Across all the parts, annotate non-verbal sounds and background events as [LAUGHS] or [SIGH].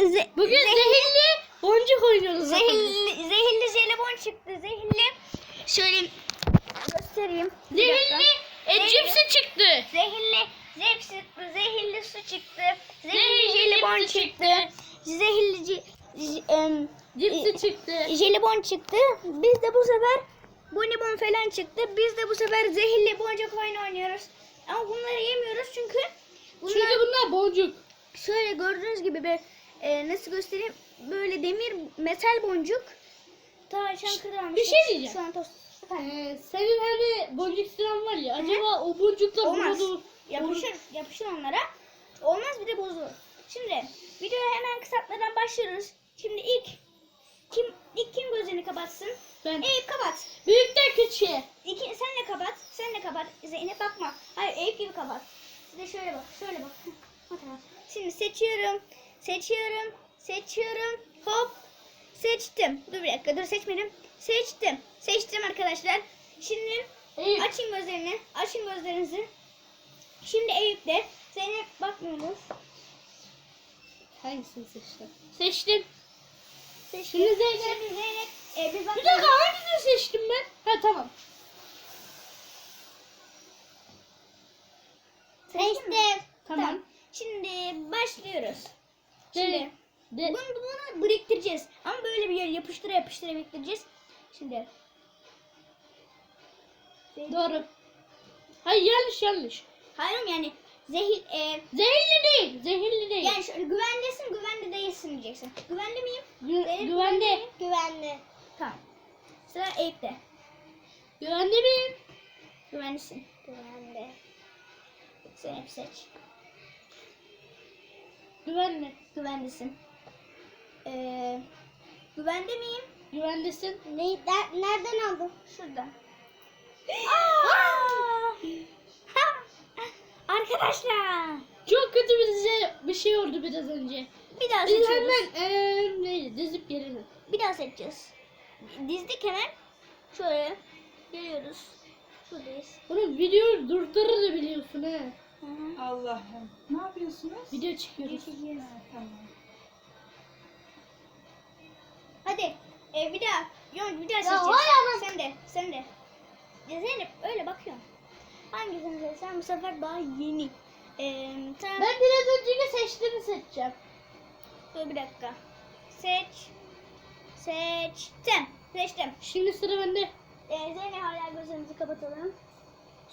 ze- Bugün zehirli boncuk oynuyoruz. zehirli, zehirli jelibon çıktı. Zehirli. Şöyle göstereyim. Zehirli e, Zehirli. cipsi çıktı. Zehirli zehirli çıktı. Zehirli su çıktı. Zehirli Zehirli jelibon cipsi çıktı. Zehirli ci- em, Cipsi çıktı. jelibon çıktı. Biz de bu sefer bonibon falan çıktı. Biz de bu sefer zehirli boncuk oyunu oynuyoruz. Ama bunları yemiyoruz çünkü bunlar Çünkü bunlar boncuk. şöyle gördüğünüz gibi bir e, nasıl göstereyim böyle demir metal boncuk. Ta Çankırı'dan bir şey diyeceğim. Şu an tost. Ee, senin hani boncuk sıran var ya. Acaba o boncuklar Olmaz. Yapışır, yapışır onlara. Olmaz bir de bozulur. Şimdi videoya hemen kısaltmadan başlıyoruz. Şimdi ilk kim ilk kim gözünü kapatsın? Ben Eyüp kapat. büyükten küçüğe. İki, sen de kapat. Sen de kapat. Zeynep bakma. Hayır Eyüp gibi kapat. Siz de şöyle bak. Şöyle bak. Hı. Şimdi seçiyorum. Seçiyorum. Seçiyorum. Hop. Seçtim. Dur bir dakika. Dur seçmedim. Seçtim. Seçtim arkadaşlar. Şimdi açın gözlerini. Açın gözlerinizi. Şimdi Eyüp de. Zeynep bakmıyoruz. Hangisini seçtin? Seçtim. Seçtim. Şimdi Zeynep. Şimdi Zeynep. E, Bir bakmıyoruz. dakika hangisini seçtim ben? Ha tamam. Seçtim. Tamam. Şimdi başlıyoruz. Şimdi de, bunu, bunu biriktireceğiz. Ama böyle bir yer yapıştıra yapıştıra biriktireceğiz. Şimdi. doğru. Hayır yanlış yanlış. Hayır yani zehir e, Zehirli değil. Zehirli değil. yani şöyle güvendesin güvende değilsin diyeceksin. Güvende miyim? Gü- Zeynep güvende. miyim? Güvende. Tamam. Sıra Eyüp'te. Güvende miyim? Güvendesin. Güvende. Zeynep seç. Güvenli. Güvendesin. Ee, güvende miyim? Güvendesin. Ne, nereden aldın? Şuradan. [GASPS] Aa! [LAUGHS] Arkadaşlar. Çok kötü bize bir şey oldu biraz önce. Bir daha Biz seçiyoruz. hemen eee neydi dizip yerine. Bir daha seçeceğiz. Dizdik hemen. Şöyle geliyoruz. Şuradayız. Oğlum videoyu durdurur biliyorsun he. Hı hı. Allah'ım. Ne yapıyorsunuz? Video çıkıyoruz. Ha, tamam. Hadi. E, bir daha. Yok bir daha seçeceğiz. vay Sen de. Sen de. Ya Zeynep öyle bakıyorum. Hangisini seçsen bu sefer daha yeni. Ee, tamam. Ben biraz önceki seçtiğimi seçeceğim. Dur bir dakika. Seç. Seçtim. Seçtim. Şimdi sıra bende. Ee, Zeynep hala gözlerimizi kapatalım.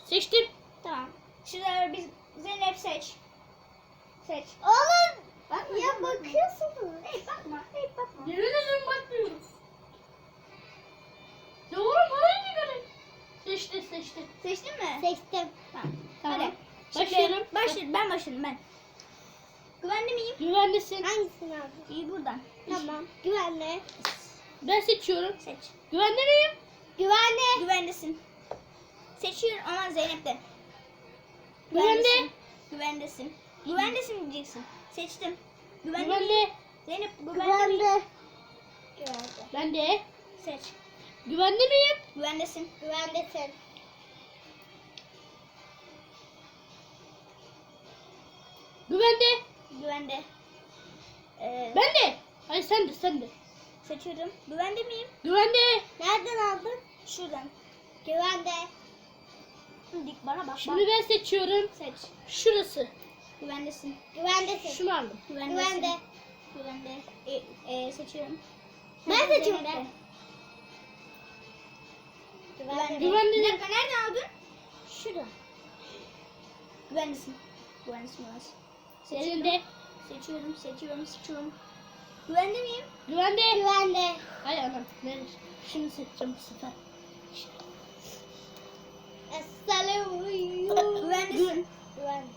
Seçtim. Tamam. Şimdi biz Zeynep seç. Seç. Oğlum. Bakma, ya bakıyorsunuz. Ey bakma. Ey bakma. Yemin ederim bakmıyorum. Oğlum oraya ne göre? Seçti seçti. Seçtin mi? Seçtim. Tamam. Tamam. Hadi. Başlıyorum. Başlıyorum. Ben başladım ben. Güvenli miyim? Güvendesin. Hangisini aldın? İyi buradan. Tamam. Güvenli. Ben seçiyorum. Seç. Güvende miyim? Güvenli. Güvendesin. Seçiyorum ama Zeynep de. Güvende. Güvendesin. Güvendesin diyeceksin. Seçtim. Güvende. Güvende. Zeynep güvende. miyim? Güvende. Ben de. Seç. Güvende miyim? Güvendesin. Güvendesin. Güvende. Güvende. Ee, Ben de. Hayır sen de sen de. seçiyorum. Güvende miyim? Güvende. Nereden aldın? Şuradan. Güvende. Dik bana bak. Şimdi ben seçiyorum. Seç. Şurası. Güvendesin. Güvendesin. Şunu aldım. Güvendesin. Güvende. Güvende. E, e, seçiyorum. Ben seçiyorum. de. Güvende. Güvende. Bir dakika nereden aldın? Şurada. Güvendesin. Güvendesin güvendesin. Elinde. Seçiyorum, seçiyorum, seçiyorum. Güvende miyim? Güvende. Güvende. Hay anam. Şunu seçeceğim bu sefer. Esselamu Güvendesin. Güvende.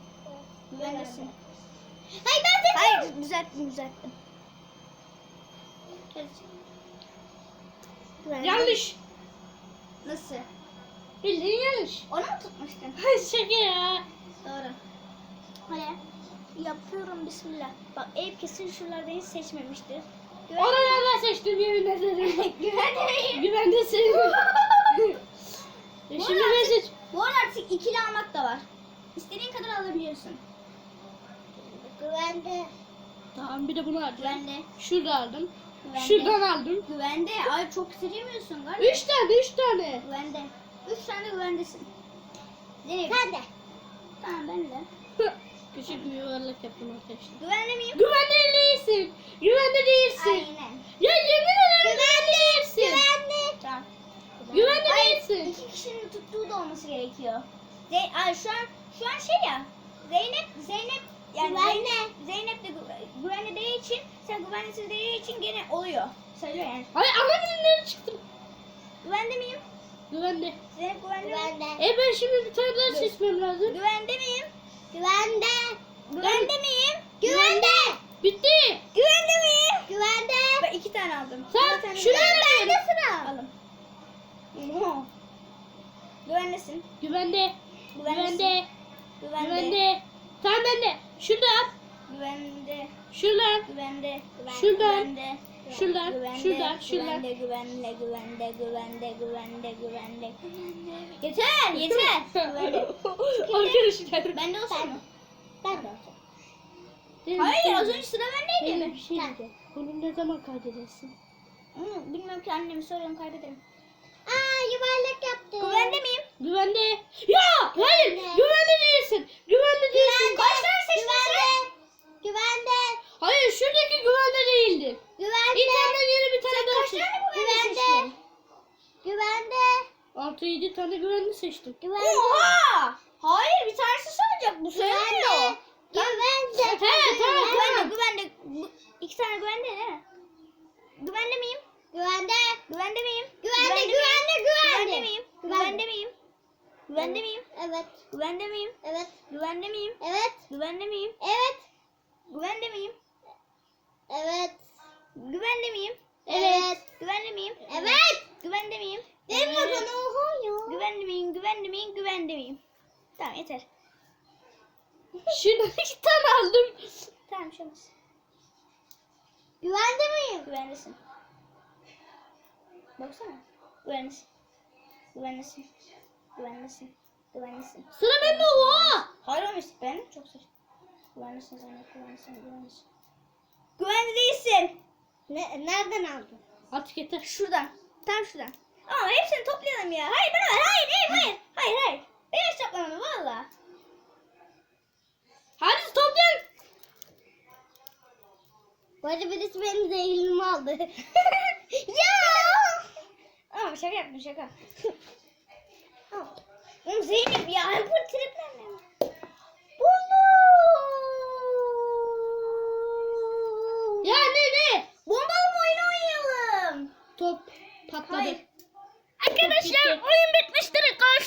Güvendesin. Hayır ben seçiyorum. Hayır, düzelttim, düzelttim. Güvende. Yanlış. Nasıl? Bildiğin yanlış. Onu mu tutmuştun? Hay şaka ya. Doğru. Hadi. Yapıyorum bismillah. Bak Eyüp kesin şuralarda hiç seçmemiştir. Güvende. Oralardan seçtim yemin ederim. [LAUGHS] Güvende miyim? Güvendesin. [LAUGHS] E Bu Şimdi arada seç. artık, bu arada artık ikili almak da var. İstediğin kadar alabiliyorsun. Güvende. Tamam bir de bunu aldım. Güvende. Şurada aldım. Güvende. Şuradan aldım. Güvende. Ay çok süremiyorsun galiba. Üç tane üç tane. Güvende. Üç tane güvendesin. Zeynep. Sen de. Tamam ben de. Küçük bir yuvarlak yaptım arkadaşlar. Güvende miyim? Güvende değilsin. Güvende değilsin. Aynen. Ya yemin ederim güvende değilsin. Güvenli. Tamam. Güvende Hayır, değilsin. İki kişinin tuttuğu da olması gerekiyor. Zey ay şu an şu an şey ya. Zeynep Zeynep yani Güvenli. Zeynep, Zeynep de gü- güvenli değil için sen güvenlisiz değil için gene oluyor. Söylüyor yani. Hayır ana bilimleri çıktım. Güvende miyim? Güvende. Zeynep güvende miyim? Güvende. E ben şimdi bir tane daha seçmem lazım. Güvende miyim? Güvende. Güvende miyim? Güvende. Bitti. Güvende miyim? Güvende. Ben iki tane aldım. Sen Bir tane şunu güvende. alayım. sıra. Alın. Oho. Güvendesin. Güvende. Güvendesin. Güvende. Güvende. Güvende. Tamam bende. Şurada. Güvende. Şuradan. Güvende. Şuradan. Güvende. Şuradan. Şuradan. Şuradan. Güvende, güvende, güvende, güvende, güvende, güvende. Yeter, yeter. [LAUGHS] Arkadaşlar. Ben de olsun? Ben de olsun. Hayır, az önce sıra bendeydi. Benim bir şey. Bunu ne zaman kaydedersin? Bilmiyorum ki annemi soruyorum kaybederim. Güvende. Ya hayır. Güvende. Güvende değilsin. Güvende değilsin. Kaç tane seçtin sen? Güvende. Güvende. Hayır şuradaki güvende değildi. Güvende. Tane yeni bir tane daha Kaç seç. tane güvende Güvende. seçtin? Güvende. 6-7 tane güvenli seçtim. Güvende. Oha! Hayır, bir tanesi soracak. Bu söylemiyor. Güvende. He, tamam, Güvende, güvende. İki tane güvende değil mi? Güvende miyim? Güvende. Güvende miyim? Güvende. Güvende. Güvende Güvende. miyim? Güvende. Güvende miyim? Güvende miyim? Evet. Güvende miyim? Evet. Güvende miyim? Evet. Güvende miyim? Evet. Güvende miyim? Evet. Güvende miyim? Evet. Güvende miyim? Evet. Güvende miyim? Benim bana oha ya. Güvende miyim? Güvende miyim? Güvende miyim? Tamam yeter. Şuradan iki tane aldım. Tamam şu olmaz. Güvende miyim? Güvendesin. Baksana. Güvendesin. Güvendesin. Güvendesin. Güvendesin. Sıra bende oha. Hayır olmuş. Ben çok seç. Güvendesin Zeynep. Güvendesin. Güvendesin. Güvende değilsin. Ne, nereden aldın? Artık yeter. Şuradan. Tam şuradan. Ama hepsini toplayalım ya. Hayır bana ver. Hayır hayır hayır. Hayır hayır. Ben hiç toplamadım valla. Hadi toplayalım. Bu arada birisi benim zehrimi aldı. [LAUGHS] [LAUGHS] ya. Ama şaka yaptım şaka. Zeynep ya. Bu